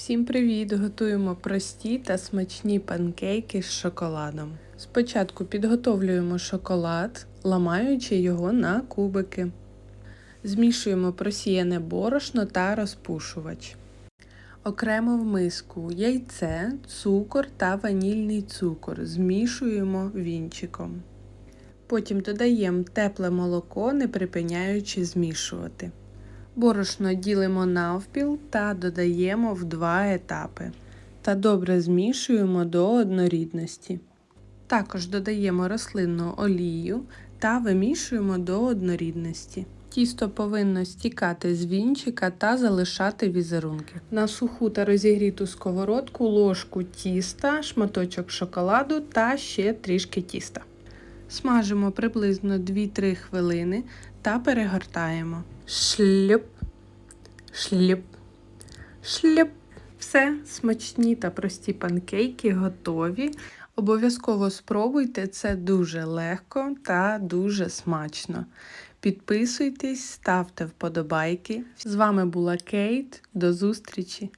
Всім привіт! Готуємо прості та смачні панкейки з шоколадом. Спочатку підготовлюємо шоколад, ламаючи його на кубики. Змішуємо просіяне борошно та розпушувач. Окремо в миску яйце, цукор та ванільний цукор. Змішуємо вінчиком. Потім додаємо тепле молоко, не припиняючи змішувати. Борошно ділимо навпіл та додаємо в два етапи та добре змішуємо до однорідності. Також додаємо рослинну олію та вимішуємо до однорідності. Тісто повинно стікати з вінчика та залишати візерунки. На суху та розігріту сковородку ложку тіста, шматочок шоколаду та ще трішки тіста. Смажимо приблизно 2-3 хвилини та перегортаємо. Шлюп, шлюп, шлюп. Все, смачні та прості панкейки готові. Обов'язково спробуйте, це дуже легко та дуже смачно. Підписуйтесь, ставте вподобайки. З вами була Кейт. До зустрічі!